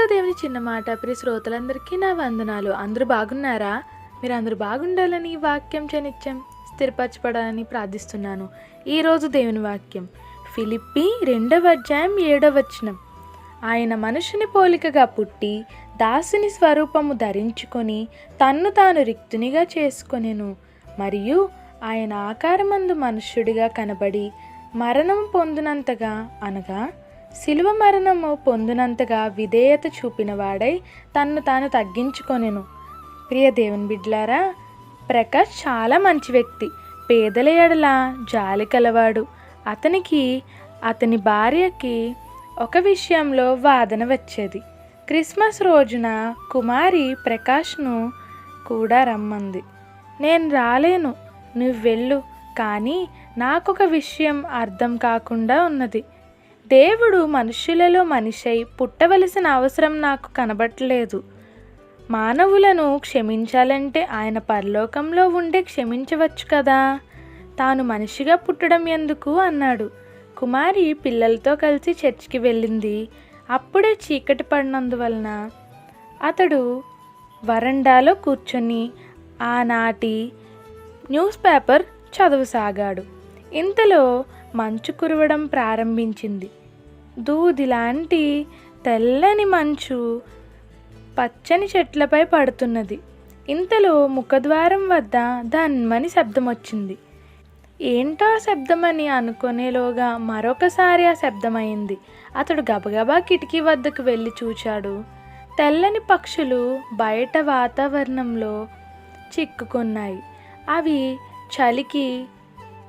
దేవుని చిన్న మాట. ప్రియ శ్రోతలందరికీ నా వందనాలు. అందరూ బాగున్నారా? మీరు అందరూ బాగుండాలని ఈ వాక్యం చనిత్యం స్థిరపరచబడాలని ప్రార్థిస్తున్నాను. ఈరోజు దేవుని వాక్యం. ఫిలిప్పి రెండవ అధ్యాయం ఏడవ వచనం. ఆయన మనుషుని పోలికగా పుట్టి దాసుని స్వరూపము ధరించుకొని తన్ను తాను రిక్తునిగా చేసుకొనెను. మరియు ఆయన ఆకారమందు మనుష్యుడిగా కనబడి మరణం పొందినంతగా అనగా శిలువ మరణము పొందినంతగా విధేయత చూపినవాడై తన్ను తాను తగ్గించుకొనెను. ప్రియ దేవుని బిడ్లారా ప్రకాష్ చాలా మంచి వ్యక్తి. పేదల ఎడల జాలి కలవాడు. అతనికి అతని భార్యకి ఒక విషయంలో వాదన వచ్చేది. క్రిస్మస్ రోజున కుమారి ప్రకాష్ను కూడా రమ్మంది. నేను రాలేను నువ్వు వెళ్ళు కానీ నాకొక విషయం అర్థం కాకుండా ఉన్నది. దేవుడు మనుష్యులలో మనిషై పుట్టవలసిన అవసరం నాకు కనబట్టలేదు. మానవులను క్షమించాలంటే ఆయన పరలోకంలో ఉండే క్షమించవచ్చు కదా? తాను మనిషిగా పుట్టడం ఎందుకు? అన్నాడు. కుమారి పిల్లలతో కలిసి చర్చికి వెళ్ళింది. అప్పుడే చీకటి పడినందువలన అతడు వరండాలో కూర్చొని ఆనాటి న్యూస్ పేపర్ చదవసాగాడు. ఇంతలో మంచు కురవడం ప్రారంభించింది. దూదిలాంటి తెల్లని మంచు పచ్చని చెట్లపై పడుతున్నది. ఇంతలో ముఖద్వారం వద్ద ధన్మని శబ్దం వచ్చింది ఏంటో శబ్దమని అనుకునేలోగా మరొకసారి ఆ శబ్దమైంది అతడు గబగబా కిటికీ వద్దకు వెళ్ళి చూచాడు. తెల్లని పక్షులు బయట వాతావరణంలో చిక్కుకున్నాయి. అవి చలికి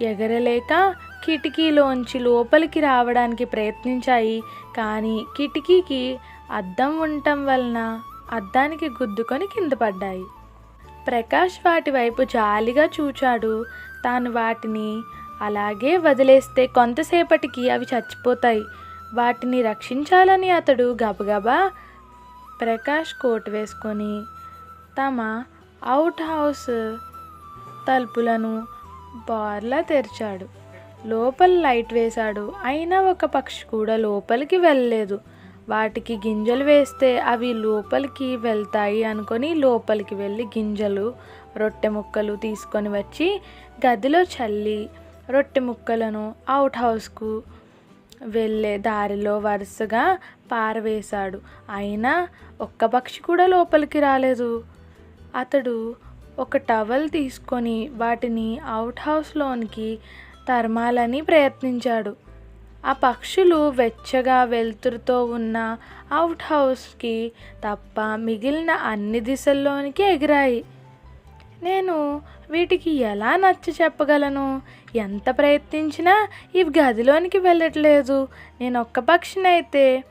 ఎగరలేక కిటికీలోంచి లోపలికి రావడానికి ప్రయత్నించాయి. కానీ కిటికీకి అద్దం ఉండటం వలన అద్దానికి గుద్దుకొని కింద పడ్డాయి. ప్రకాష్ వాటి వైపు జాలిగా చూచాడు. తాను వాటిని అలాగే వదిలేస్తే కొంతసేపటికి అవి చచ్చిపోతాయి. వాటిని రక్షించాలని అతడు గబగబా ప్రకాష్ కోట్ వేసుకొని తమ అవుట్ హౌస్ తలుపులను బార్లా తెరిచాడు. లోపల లైట్ వేశాడు. అయినా ఒక పక్షి కూడా లోపలికి వెళ్ళలేదు. వాటికి గింజలు వేస్తే అవి లోపలికి వెళ్తాయి అనుకొని లోపలికి వెళ్ళి గింజలు రొట్టె ముక్కలు తీసుకొని వచ్చి గదిలో చల్లి రొట్టె ముక్కలను అవుట్ హౌస్కు వెళ్ళే దారిలో వరుసగా పారవేశాడు. అయినా ఒక్క పక్షి కూడా లోపలికి రాలేదు. అతడు ఒక టవల్ తీసుకొని వాటిని అవుట్ హౌస్లోనికి తరమాలని ప్రయత్నించాడు. ఆ పక్షులు వెచ్చగా వెలుతురుతో ఉన్న అవుట్ హౌస్కి తప్ప మిగిలిన అన్ని దిశల్లోనికి ఎగిరాయి. నేను వీటికి ఎలా నచ్చ చెప్పగలను? ఎంత ప్రయత్నించినా ఇవి గదిలోనికి వెళ్ళట్లేదు. నేను ఒక్క పక్షినైతే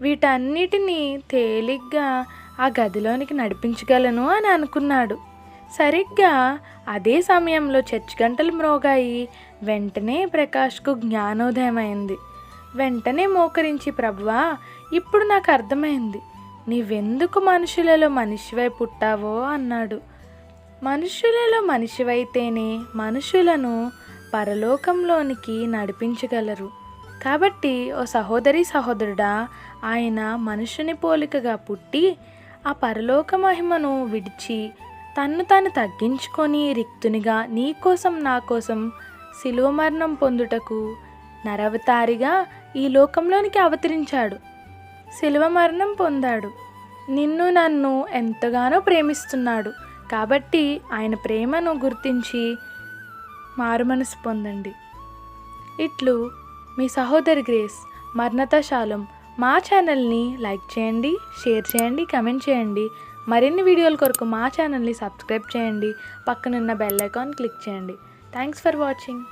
వీటన్నిటినీ తేలిగ్గా ఆ గదిలోనికి నడిపించగలను అని అనుకున్నాడు. సరిగ్గా అదే సమయంలో చర్చ్ గంటలు మ్రోగాయి. వెంటనే ప్రకాష్కు జ్ఞానోదయం అయింది వెంటనే మోకరించి ప్రభువా ఇప్పుడు నాకు అర్థమైంది. నీవెందుకు మనుషులలో మనిషివై పుట్టావో? అన్నాడు. మనుషులలో మనిషివైతేనే మనుషులను పరలోకంలోనికి నడిపించగలరు. కాబట్టి ఓ సహోదరి సహోదరుడా ఆయన మనుషుని పోలికగా పుట్టి ఆ పరలోక మహిమను విడిచి తన్ను తాను తగ్గించుకొని రిక్తునిగా నీ కోసం నా కోసం శిలువ మరణం పొందుటకు నరవతారిగా ఈ లోకంలోనికి అవతరించాడు. శిలువ మరణం పొందాడు. నిన్ను నన్ను ఎంతగానో ప్రేమిస్తున్నాడు. కాబట్టి ఆయన ప్రేమను గుర్తించి మారుమనసు పొందండి. ఇట్లు మీ సహోదరి గ్రేస్ మర్ణత శాలం మా ఛానల్ని లైక్ చేయండి షేర్ చేయండి కమెంట్ చేయండి. మరిన్ని వీడియోల కొరకు మా ఛానల్ని సబ్స్క్రైబ్ చేయండి. పక్కనున్న బెల్ ఐకాన్ క్లిక్ చేయండి. Thanks for watching.